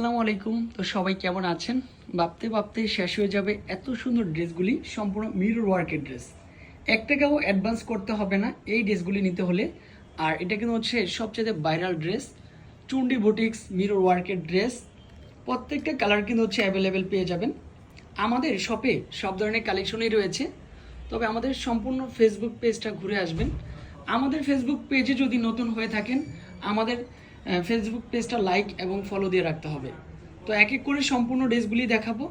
আসসালামু আলাইকুম। তো সবাই কেমন আছেন? ভাবতে ভাবতে শেষ হয়ে যাবে এত সুন্দর ড্রেসগুলি, সম্পূর্ণ মিরর ওয়ার্কের ড্রেস এক টাকাও অ্যাডভান্স করতে হবে না এই ড্রেসগুলি নিতে হলে। আর এটা কিন্তু হচ্ছে সবচেয়ে viral dress Chundi boutiques mirror ওয়ার্কের ড্রেস প্রত্যেকটা কালার কিন্তু হচ্ছে অ্যাভেলেবেল পেয়ে যাবেন। আমাদের শপে সব ধরনের কালেকশনই রয়েছে। তবে আমাদের সম্পূর্ণ ফেসবুক পেজটা ঘুরে আসবেন। আমাদের ফেসবুক পেজে যদি নতুন হয়ে থাকেন, আমাদের ফেসবুক পেজটা লাইক এবং ফলো দিয়ে রাখতে হবে। তো এক এক করে সম্পূর্ণ ড্রেসগুলি দেখাবো।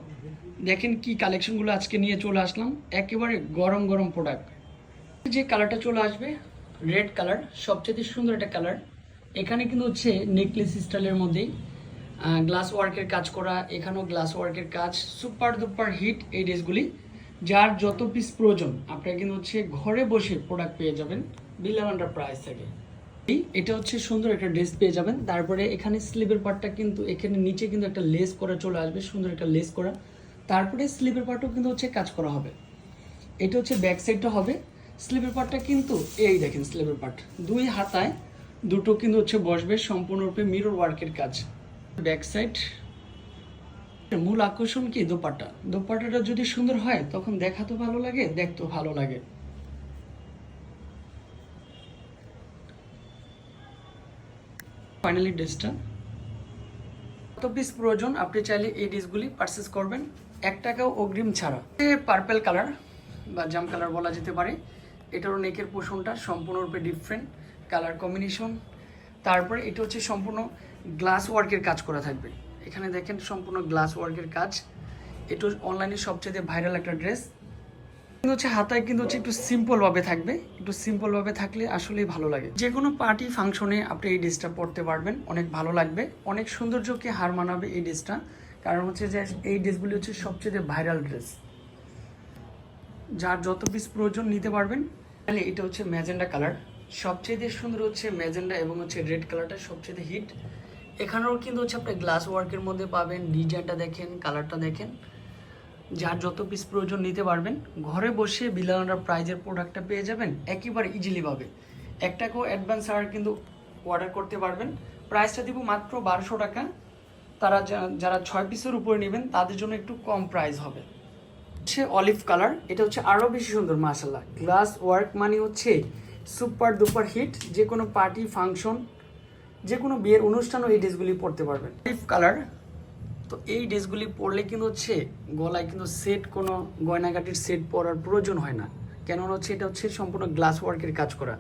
দেখেন কি কালেকশনগুলো আজকে নিয়ে চলে আসলাম। একেবারে গরম গরম প্রোডাক্ট যে কালারটা চলে আসবে রেড কালার সবচেয়ে সুন্দর একটা কালার এখানে কিন্তু হচ্ছে নেকলেস স্টাইলের মধ্যেই গ্লাস ওয়ার্কের কাজ করা, এখানেও গ্লাস ওয়ার্কের কাজ। সুপার দুপার হিট এই ড্রেসগুলি যার যত পিস প্রয়োজন, আপনারা কিন্তু হচ্ছে ঘরে বসে প্রোডাক্ট পেয়ে যাবেন। আন্ডার প্রাইস থেকে। এটা হচ্ছে সুন্দর একটা ড্রেস পেয়ে যাবেন। তারপরে এখানে স্লিভের পার্টটা কিন্তু, এখানে নিচে কিন্তু একটা লেস করা চলে আসবে, সুন্দর একটা লেস করা। তারপরে স্লিভের পার্টও কিন্তু হচ্ছে কাজ করা হবে। এটা হচ্ছে ব্যাক সাইডটা হবে। স্লিভের পার্টটা কিন্তু, এই দেখেন স্লিভের পার্ট দুই হাতায় দুটো কিন্তু হচ্ছে বসবে, সম্পূর্ণরূপে মিরর ওয়ার্কের কাজ। ব্যাক সাইড মূল আকর্ষণ কি? দোপাট্টা। দোপাট্টাটা যদি সুন্দর হয়, তখন দেখাতেও ভালো লাগে, দেখতেও ভালো লাগে। ফাইনালি ড্রেসটা কত পিস প্রয়োজন? আপনি চাইলে এই ডিসগুলি পারচেস করবেন। এক টাকাও অগ্রিম ছাড়া। পার্পেল কালার বা জাম কালার বলা যেতে পারে। এটারও নেকের পোষণটা সম্পূর্ণরূপে ডিফারেন্ট কালার কম্বিনেশন তারপরে এটা হচ্ছে সম্পূর্ণ গ্লাস ওয়ার্কের কাজ করা থাকবে। এখানে দেখেন সম্পূর্ণ গ্লাস ওয়ার্কের কাজ। এটা অনলাইনে সবচেয়ে ভাইরাল একটা ড্রেস কিন্তু হচ্ছে হাতায় কিন্তু হচ্ছে একটু সিম্পল ভাবে থাকবে। একটু সিম্পল ভাবে থাকলে আসলেই ভালো লাগে। যে কোনো পার্টি ফাংশনে আপনি এই ড্রেসটা পরতে পারবেন। অনেক ভালো লাগবে। অনেক সৌন্দর্যকে হার মানাবে এই ড্রেসটা কারণ হচ্ছে যে এই ড্রেসগুলি হচ্ছে সবচেয়ে ভাইরাল ড্রেস যার যত পিস প্রয়োজন নিতে পারবেন, তাহলে এটা হচ্ছে ম্যাজেন্ডা কালার সবচেয়ে সুন্দর হচ্ছে ম্যাজেন্ডা এবং হচ্ছে রেড কালারটা সবচেয়ে হিট এখানেও কিন্তু হচ্ছে আপনি গ্লাস ওয়ার্কের মধ্যে পাবেন। ডিজাইনটা দেখেন কালারটা দেখেন। যার যত পিস প্রয়োজন নিতে পারবেন, ঘরে বসে বিলানোর প্রাইজের প্রোডাক্টটা পেয়ে যাবেন একেবারে ইজিলি পাবে এক টাকাও অ্যাডভান্স আর কিন্তু অর্ডার করতে পারবেন। প্রাইসটা দিব মাত্র বারোশো টাকা। তারা যারা ছয় পিসের উপরে নেবেন, তাদের জন্য একটু কম প্রাইস হবে। হচ্ছে অলিভ কালার এটা হচ্ছে আরও বেশি সুন্দর মাশাল্লাহ গ্লাস ওয়ার্ক মানে হচ্ছে সুপার দুপার হিট যে কোনো পার্টি ফাংশন যে কোনো বিয়ের অনুষ্ঠানও এই ড্রেসগুলি পরতে পারবেন। অলিভ কালার তো এই ড্রেসগুলি পরলে কিন্তু হচ্ছে গলায় কিন্তু সেট কোনো গয়নাগাটির সেট পরার প্রয়োজন হয় না। কেননা হচ্ছে এটা হচ্ছে সম্পূর্ণ গ্লাস ওয়ার্কের কাজ করা।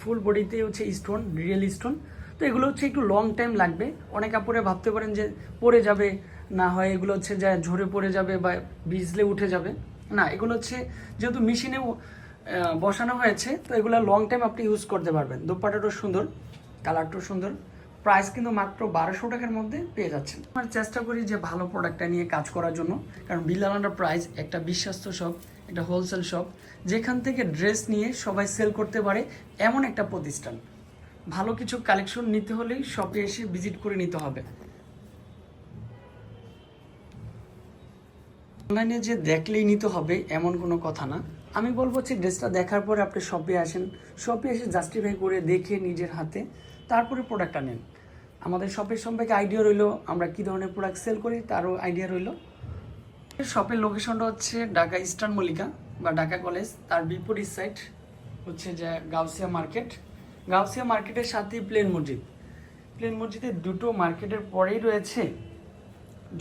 ফুল বডিতে হচ্ছে স্টোন রিয়েল স্টোন তো এগুলো হচ্ছে একটু লং টাইম লাগবে। অনেক আপুরে ভাবতে পারেন যে পড়ে যাবে, না হয় এগুলো হচ্ছে যা ঝরে পড়ে যাবে বা ভিজলে উঠে যাবে। না, এগুলো হচ্ছে যেহেতু মেশিনে বসানো হয়েছে, তো এগুলো লং টাইম আপনি ইউজ করতে পারবেন। দোপাটাটাও সুন্দর কালারটাও সুন্দর। প্রাইস কিন্তু মাত্র বারোশো টাকার মধ্যে পেয়ে যাচ্ছেন। আমরা চেষ্টা করি যে ভালো প্রোডাক্টটা নিয়ে কাজ করার জন্য, কারণ বিলালান্ডা প্রাইস একটা বিশ্বাস্ত শপ একটা হোলসেল শপ যেখান থেকে ড্রেস নিয়ে সবাই সেল করতে পারে এমন একটা প্রতিষ্ঠান। ভালো কিছু কালেকশন নিতে হলেই শপে এসে ভিজিট করে নিতে হবে। অনলাইনে যে দেখলেই নিতে হবে, এমন কোনো কথা না। আমি বলব যে ড্রেসটা দেখার পরে আপনি শপে আসেন। শপে এসে জাস্টিফাই করে দেখে নিজের হাতে, তারপরে প্রোডাক্টটা নেন আমাদের শপের সম্পর্কে আইডিয়া রইল, আমরা কী ধরনের প্রোডাক্ট সেল করি তারও আইডিয়া রইল। শপের লোকেশনটা হচ্ছে ঢাকা ইস্টার্ন মল্লিকা বা ঢাকা কলেজ তার বিপরীত সাইড হচ্ছে যে গাউসিয়া মার্কেট গাউসিয়া মার্কেটের সাথেই প্লেন মসজিদ। প্লেন মসজিদের দুটো মার্কেটের পরেই রয়েছে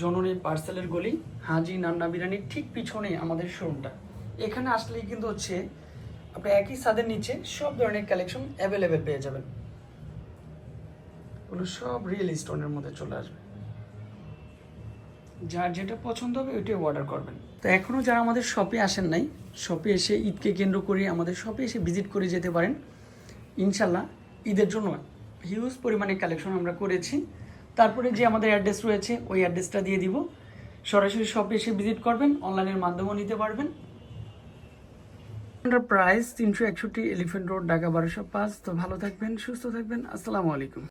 জননী পার্সেলের গলি, হাজি নান্না বিরিয়ানির ঠিক পিছনে আমাদের শোরুমটা এখানে আসলেই কিন্তু হচ্ছে আপনি একই ছাদের নিচে সব ধরনের কালেকশন অ্যাভেলেবেল পেয়ে যাবেন। ওগুলো সব রিয়েল স্টোনের মধ্যে চলে আসবে। যার যেটা পছন্দ হবে ওইটাই অর্ডার করবেন। তো এখনও যারা আমাদের শপে আসেন নাই শপে এসে ঈদকে কেন্দ্র করে আমাদের শপে এসে ভিজিট করে যেতে পারেন। ইনশাল্লাহ ঈদের জন্য হিউজ পরিমাণে কালেকশন আমরা করেছি। তারপরে যে আমাদের অ্যাড্রেস রয়েছে, ওই অ্যাড্রেসটা দিয়ে দিব। সরাসরি শপে এসে ভিজিট করবেন অনলাইনের মাধ্যমেও নিতে পারবেন। প্রাইস তিনশো একষট্টি এলিফেন্ট রোড ঢাকা বারোশো পাঁচ তো ভালো থাকবেন, সুস্থ থাকবেন। আসসালামু আলাইকুম।